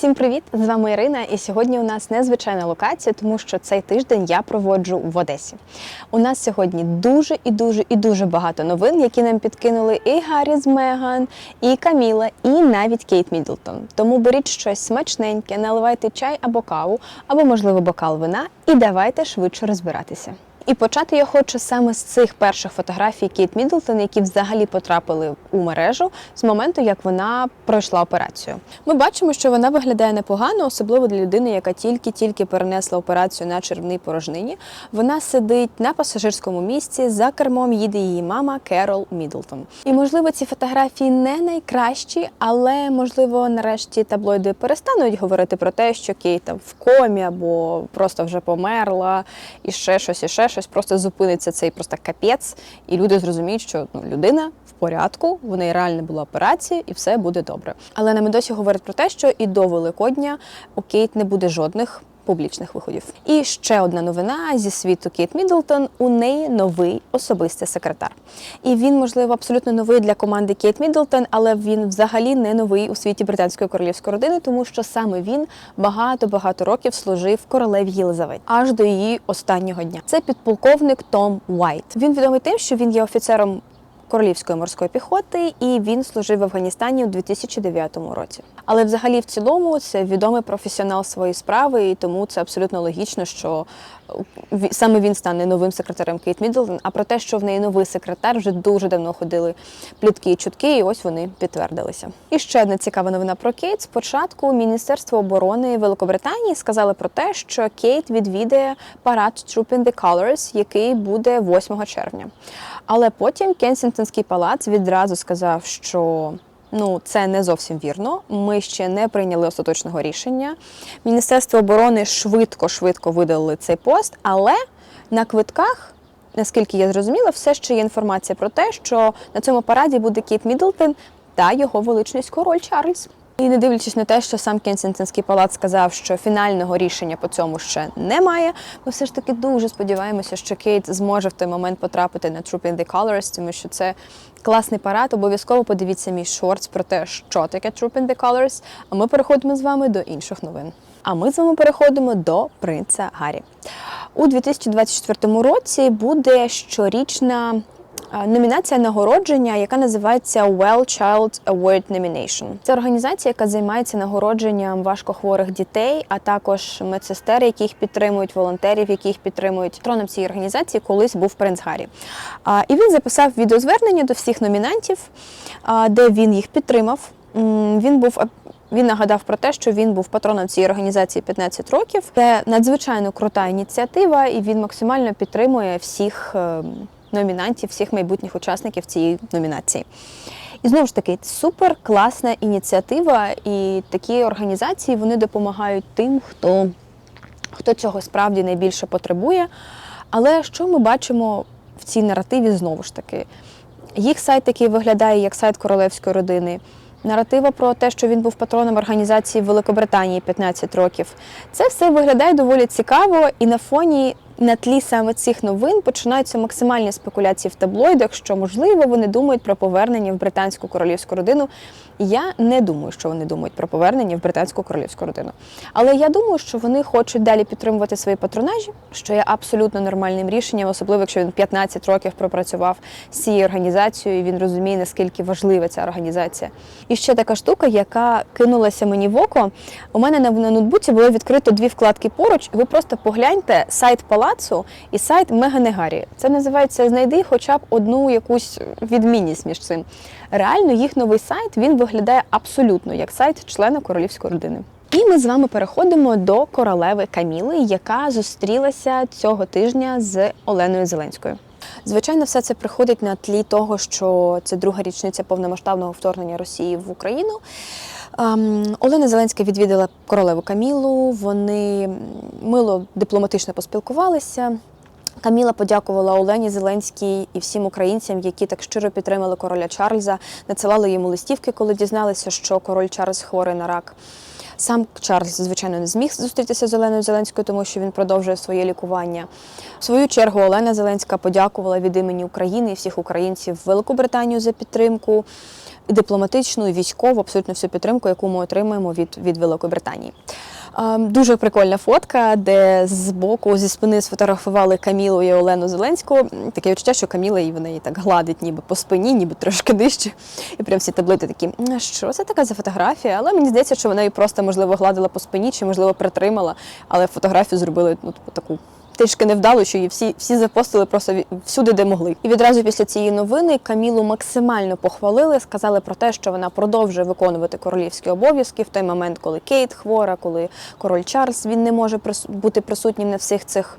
Всім привіт! З вами Ірина, і сьогодні у нас незвичайна локація, тому що цей тиждень я проводжу в Одесі. У нас сьогодні дуже і дуже і дуже багато новин, які нам підкинули і Гаррі з Меган, і Каміла, і навіть Кейт Мідлтон. Тому беріть щось смачненьке, наливайте чай або каву, або, можливо, бокал вина, і давайте швидше розбиратися. І почати я хочу саме з цих перших фотографій Кейт Мідлтон, які взагалі потрапили у мережу з моменту, як вона пройшла операцію. Ми бачимо, що вона виглядає непогано, особливо для людини, яка тільки-тільки перенесла операцію на червній порожнині. Вона сидить на пасажирському місці. За кермом їде її мама Керол Мідлтон. І можливо, ці фотографії не найкращі, але можливо, нарешті таблоїди перестануть говорити про те, що Кейт там в комі або просто вже померла, і ще щось, і ще щось. Просто зупиниться цей просто капець, і люди зрозуміють, що ну, людина в порядку, в неї реально була операція, і все буде добре. Але нам досі говорять про те, що і до Великодня у Кейт не буде жодних. Публічних виходів. І ще одна новина зі світу Кейт Мідлтон. У неї новий особистий секретар. І він, можливо, абсолютно новий для команди Кейт Мідлтон, але він взагалі не новий у світі британської королівської родини, тому що саме він багато-багато років служив королеві Єлизаветі аж до її останнього дня. Це підполковник Том Уайт. Він відомий тим, що він є офіцером королівської морської піхоти, і він служив в Афганістані у 2009 році. Але взагалі, в цілому, це відомий професіонал своєї справи, і тому це абсолютно логічно, що саме він стане новим секретарем Кейт Міддлтон. А про те, що в неї новий секретар, вже дуже давно ходили плітки і чутки, і ось вони підтвердилися. І ще одна цікава новина про Кейт. Спочатку Міністерство оборони Великобританії сказали про те, що Кейт відвідає парад Troop in the Colors, який буде 8 червня. Але потім Кенсінгтонський палац відразу сказав, що ну це не зовсім вірно. Ми ще не прийняли остаточного рішення. Міністерство оборони швидко швидко видалили цей пост, але на квитках. Наскільки я зрозуміла, все ще є інформація про те, що на цьому параді буде Кіт Мідлтон та його величність король Чарльз. І не дивлячись на те, що сам Кенсінгтонський палац сказав, що фінального рішення по цьому ще немає, ми все ж таки дуже сподіваємося, що Кейт зможе в той момент потрапити на Troop in the Colors, тому що це класний парад. Обов'язково подивіться мій шортс про те, що таке Troop in the Colors, А ми переходимо з вами до інших новин. А ми з вами переходимо до принца Гаррі. У 2024 році буде щорічна Номінація нагородження, яка називається Well Child Award Nomination. Це організація, яка займається нагородженням важкохворих дітей, а також медсестер, яких підтримують, волонтерів, яких підтримують. Троном цієї організації колись був принц Гаррі. І він записав відеозвернення до всіх номінантів, де він їх підтримав. Він був він нагадав про те, що він був патроном цієї організації 15 років. Це надзвичайно крута ініціатива, і він максимально підтримує всіх е, номінантів, всіх майбутніх учасників цієї номінації. І знову ж таки, супер класна ініціатива, і такі організації вони допомагають тим, хто, хто цього справді найбільше потребує. Але що ми бачимо в цій наративі знову ж таки? Їх сайт, який виглядає як сайт королевської родини, наратива про те, що він був патроном організації в Великобританії 15 років. Це все виглядає доволі цікаво, і на фоні на тлі саме цих новин починаються максимальні спекуляції в таблоїдах, що можливо вони думають про повернення в британську королівську родину. Я не думаю, що вони думають про повернення в британську королівську родину. Але я думаю, що вони хочуть далі підтримувати свої патронажі, що є абсолютно нормальним рішенням, особливо якщо він 15 років пропрацював з цією організацією, і він розуміє, наскільки важлива ця організація. І ще така штука, яка кинулася мені в око. У мене на ноутбуці було відкрито дві вкладки поруч. Ви просто погляньте сайт палацу і сайт Мегани Гаррі. Це називається Знайди хоча б одну якусь відмінність між цим. Реально, їх новий сайт він виглядає абсолютно як сайт члена королівської родини. І ми з вами переходимо до королеви Каміли, яка зустрілася цього тижня з Оленою Зеленською. Звичайно, все це приходить на тлі того, що це друга річниця повномасштабного вторгнення Росії в Україну. Ем, Олена Зеленська відвідала королеву Камілу. Вони мило дипломатично поспілкувалися. Каміла подякувала Олені Зеленській і всім українцям, які так щиро підтримали короля Чарльза, надсилали йому листівки, коли дізналися, що король Чарльз хворий на рак. Сам Чарльз, звичайно, не зміг зустрітися з Оленою Зеленською, тому що він продовжує своє лікування. В свою чергу Олена Зеленська подякувала від імені України і всіх українців Велику Британію за підтримку. і дипломатичну, і військову, абсолютно всю підтримку, яку ми отримуємо від, від Великої Британії. Дуже прикольна фотка, де з боку зі спини сфотографували Камілу і Олену Зеленську. Таке відчуття, що Каміла і вона її так гладить, ніби по спині, ніби трошки нижче. І прям всі таблити такі, що це така за фотографія? Але мені здається, що вона її просто можливо гладила по спині, чи можливо притримала, але фотографію зробили ну, типу, таку. Трішки невдало, що її всі, всі запостили просто всюди, де могли. І відразу після цієї новини Камілу максимально похвалили, сказали про те, що вона продовжує виконувати королівські обов'язки в той момент, коли Кейт хвора, коли король Чарльз він не може бути присутнім на всіх цих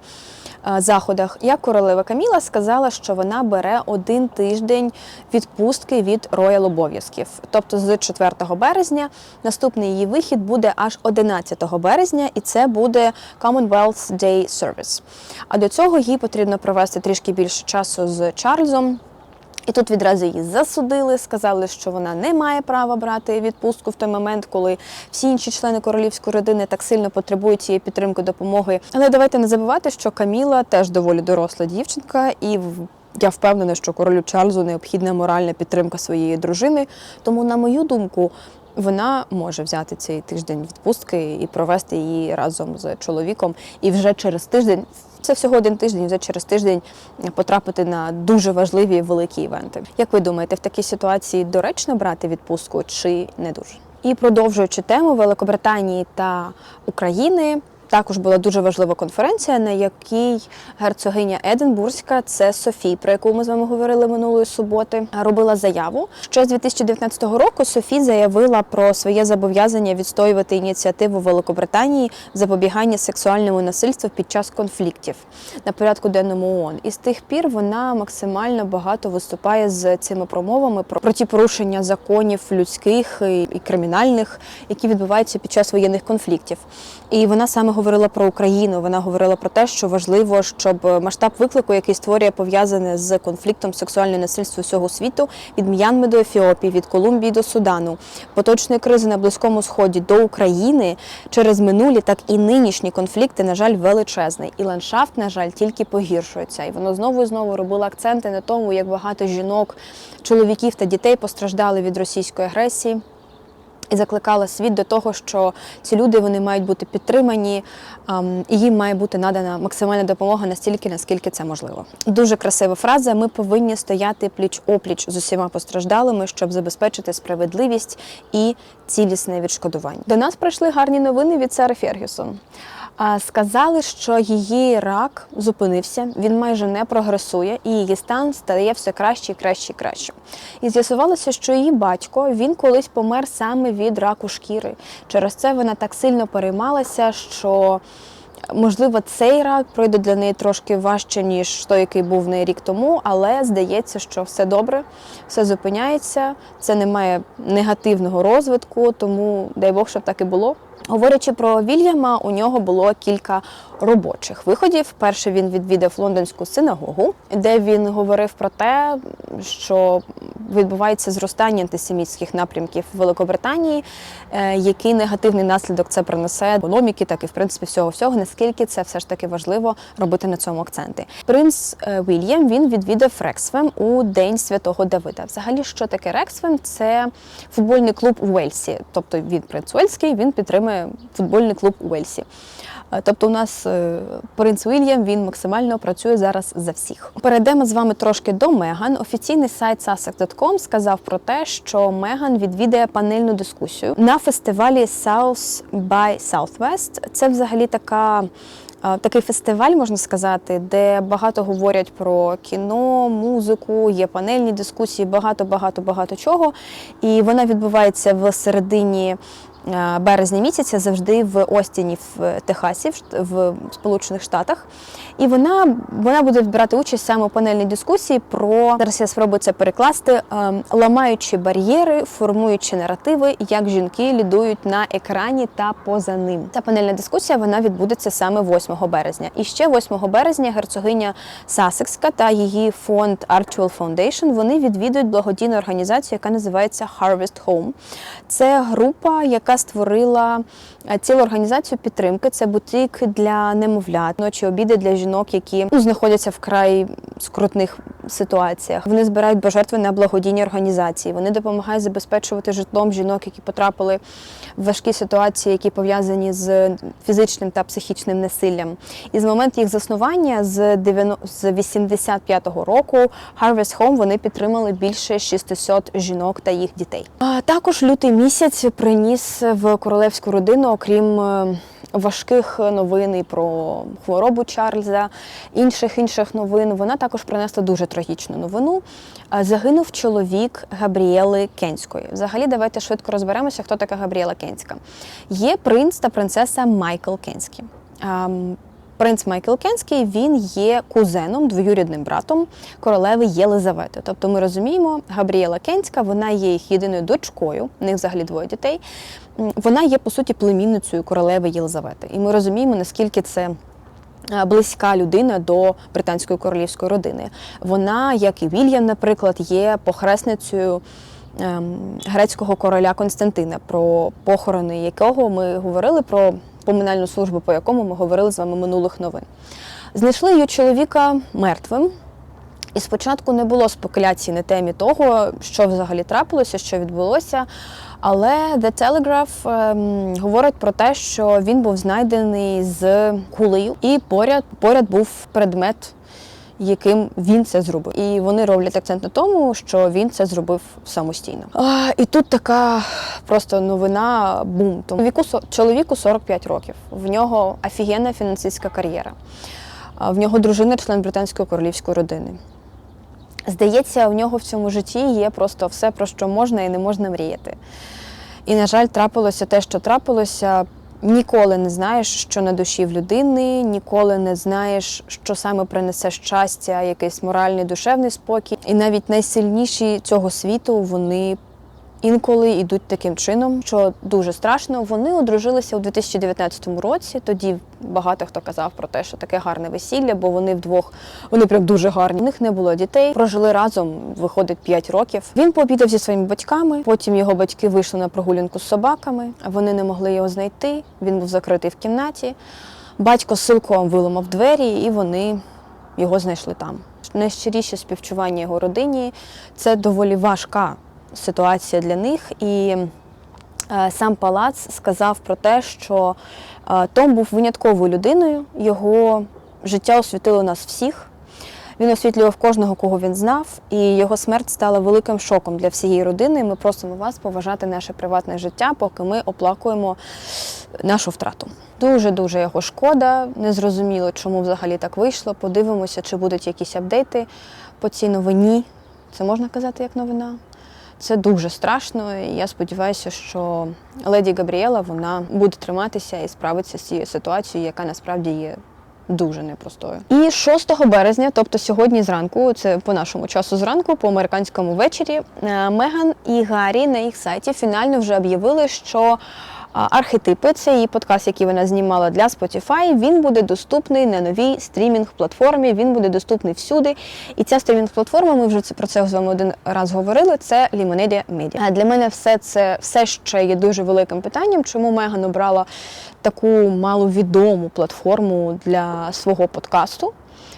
заходах. Як королева Каміла сказала, що вона бере один тиждень відпустки від роял обов'язків. Тобто з 4 березня наступний її вихід буде аж 11 березня, і це буде Commonwealth Day Service. А до цього їй потрібно провести трішки більше часу з Чарльзом. І тут відразу її засудили, сказали, що вона не має права брати відпустку в той момент, коли всі інші члени королівської родини так сильно потребують цієї підтримки, допомоги. Але давайте не забувати, що Каміла теж доволі доросла дівчинка, і я впевнена, що королю Чарльзу необхідна моральна підтримка своєї дружини. Тому, на мою думку, вона може взяти цей тиждень відпустки і провести її разом з чоловіком. І вже через тиждень, це всього один тиждень, вже через тиждень потрапити на дуже важливі великі івенти. Як ви думаєте, в такій ситуації доречно брати відпустку чи не дуже? І продовжуючи тему Великобританії та України. Також була дуже важлива конференція, на якій герцогиня Единбурзька, це Софі, про яку ми з вами говорили минулої суботи, робила заяву. Ще з 2019 року Софі заявила про своє зобов'язання відстоювати ініціативу Великобританії запобігання сексуальному насильству під час конфліктів на порядку денному ООН. І з тих пір вона максимально багато виступає з цими промовами про, про ті порушення законів людських і, і кримінальних, які відбуваються під час воєнних конфліктів. І вона саме говорила про Україну. Вона говорила про те, що важливо, щоб масштаб виклику, який створює пов'язане з конфліктом сексуальне насильство всього світу, від М'янми до Ефіопії, від Колумбії до Судану, поточної кризи на Близькому Сході до України через минулі, так і нинішні конфлікти, на жаль, величезний. І ландшафт, на жаль, тільки погіршується. І воно знову і знову робило акценти на тому, як багато жінок, чоловіків та дітей постраждали від російської агресії і закликала світ до того, що ці люди вони мають бути підтримані, і їм має бути надана максимальна допомога настільки, наскільки це можливо. Дуже красива фраза. Ми повинні стояти пліч опліч з усіма постраждалими, щоб забезпечити справедливість і цілісне відшкодування. До нас прийшли гарні новини від Сари Фергюсон. Сказали, що її рак зупинився, він майже не прогресує, і її стан стає все краще і краще і краще. І з'ясувалося, що її батько він колись помер саме від раку шкіри. Через це вона так сильно переймалася, що можливо цей рак пройде для неї трошки важче, ніж той, який був в неї рік тому, але здається, що все добре, все зупиняється, це не має негативного розвитку, тому дай Бог, щоб так і було. Говорячи про Вільяма, у нього було кілька робочих виходів. Перший він відвідав лондонську синагогу, де він говорив про те, що відбувається зростання антисемітських напрямків в Великобританії, е, який негативний наслідок це принесе економіки, так і в принципі всього всього. Наскільки це все ж таки важливо робити на цьому акценти. Принц е, Вільям він відвідав Рексвем у День Святого Давида. Взагалі, що таке Рексвем? Це футбольний клуб у Вельсі. Тобто він принц Уельський, він підтримує футбольний клуб у Вельсі. Е, Тобто, у нас е, принц Уільям він максимально працює зараз за всіх. Перейдемо з вами трошки до Меган. Офіційний сайт Sussex.com сказав про те, що Меган відвідає панельну дискусію на фестивалі South by Southwest. Це взагалі така. е, Такий фестиваль можна сказати, де багато говорять про кіно, музику, є панельні дискусії, багато, багато, багато чого. І вона відбувається в середині березня місяця, завжди в Остіні, в Техасі, в Сполучених Штатах. І вона, вона буде брати участь саме у панельній дискусії про зараз я спробую це перекласти, е, ламаючи бар'єри, формуючи наративи, як жінки лідують на екрані та поза ним. Ця панельна дискусія вона відбудеться саме 8 березня. І ще 8 березня герцогиня Сасекська та її фонд Archwell Foundation вони відвідують благодійну організацію, яка називається Harvest Home. Це група, яка яка створила е, цілу організацію підтримки. Це бутик для немовлят, ночі обіди для жінок, які ну, знаходяться в край скрутних ситуаціях. Вони збирають пожертви на благодійні організації. Вони допомагають забезпечувати житлом жінок, які потрапили в важкі ситуації, які пов'язані з фізичним та психічним насиллям. І з моменту їх заснування з 90 з 85-го року Harvest Home вони підтримали більше 600 жінок та їх дітей. А також лютий місяць приніс в королевську родину, окрім е, важких новин про хворобу Чарльза, інших інших новин. Вона також принесла дуже трагічну новину. Загинув чоловік Габріели Кенської. Взагалі, давайте швидко розберемося, хто така Габріела Кенська. Є принц та принцеса Майкл Кенський. Принц Майкл Кенський він є кузеном, двоюрідним братом королеви Єлизавети. Тобто ми розуміємо, Габріела Кенська, вона є їх єдиною дочкою, в них взагалі двоє дітей. Вона є по суті племінницею королеви Єлизавети. І ми розуміємо, наскільки це. е, Близька людина до британської королівської родини. Вона, як і Вільям, наприклад, є похресницею грецького короля Константина, про похорони якого ми говорили про поминальну службу, по якому ми говорили з вами минулих новин. Знайшли її чоловіка мертвим. І спочатку не було спекуляцій на темі того, що взагалі трапилося, що відбулося. Але The Telegraph ем, говорить про те, що він був знайдений з кулею, і поряд, поряд був предмет, яким він це зробив. І вони роблять акцент на тому, що він це зробив самостійно. А, і тут така просто новина бум. Тому віку чоловіку 45 років. В нього офігенна фінансистська кар'єра. В нього дружина, член британської королівської родини. Здається, в нього в цьому житті є просто все, про що можна і не можна мріяти. І, на жаль, трапилося те, що трапилося. Ніколи не знаєш, що на душі в людини, ніколи не знаєш, що саме принесе щастя, якийсь моральний, душевний спокій. І навіть найсильніші цього світу вони інколи йдуть таким чином, що дуже страшно. Вони одружилися у 2019 році. Тоді багато хто казав про те, що таке гарне весілля, бо вони вдвох вони прям дуже гарні. У них не було дітей. Прожили разом, виходить 5 років. Він пообідав зі своїми батьками. Потім його батьки вийшли на прогулянку з собаками. Вони не могли його знайти. Він був закритий в кімнаті. Батько силком виламав двері, і вони його знайшли там. Найщиріше співчування його родині це доволі важка ситуація для них. І е, сам палац сказав про те, що е, Том був винятковою людиною, його життя освітило нас всіх. Він освітлював кожного, кого він знав, і його смерть стала великим шоком для всієї родини. Ми просимо вас поважати наше приватне життя, поки ми оплакуємо нашу втрату. Дуже дуже його шкода. Незрозуміло, чому взагалі так вийшло. Подивимося, чи будуть якісь апдейти по цій новині. Це можна казати як новина. Це дуже страшно. і Я сподіваюся, що леді Габріела вона буде триматися і справиться з цією ситуацією, яка насправді є дуже непростою. І 6 березня, тобто сьогодні зранку, це по нашому часу зранку, по американському вечорі, е, Меган і Гаррі на їх сайті фінально вже об'явили, що Архетипи це її подкаст, який вона знімала для Spotify. Він буде доступний на новій стрімінг-платформі. Він буде доступний всюди. І ця стрімінг-платформа, ми вже про це з вами один раз говорили. Це Lemonade Media. Для мене все це все ще є дуже великим питанням, чому Меган обрала таку маловідому платформу для свого подкасту.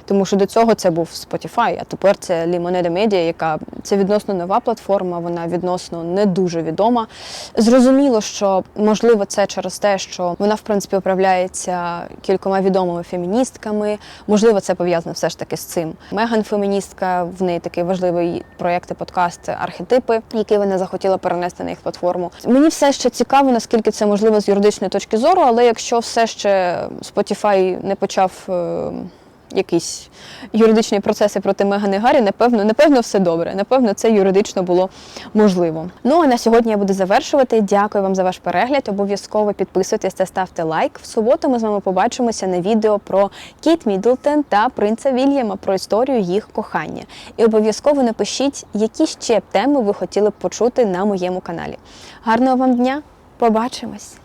Тому що до цього це був Spotify, а тепер це Lemonade Media, яка це відносно нова платформа, вона відносно не дуже відома. Зрозуміло, що можливо це через те, що вона в принципі управляється кількома відомими феміністками. Можливо, це пов'язано все ж таки з цим. Меган феміністка, в неї такий важливий проєкт і подкаст архетипи, який вона захотіла перенести на їх платформу. Мені все ще цікаво, наскільки це можливо з юридичної точки зору, але якщо все ще Spotify не почав. Якісь юридичні процеси проти Мегани Гаррі, напевно, напевно, все добре. Напевно, це юридично було можливо. Ну а на сьогодні я буду завершувати. Дякую вам за ваш перегляд. Обов'язково підписуйтесь та ставте лайк. В суботу ми з вами побачимося на відео про Кейт Мідлтон та принца Вільяма про історію їх кохання. І обов'язково напишіть, які ще теми ви хотіли б почути на моєму каналі. Гарного вам дня! Побачимось!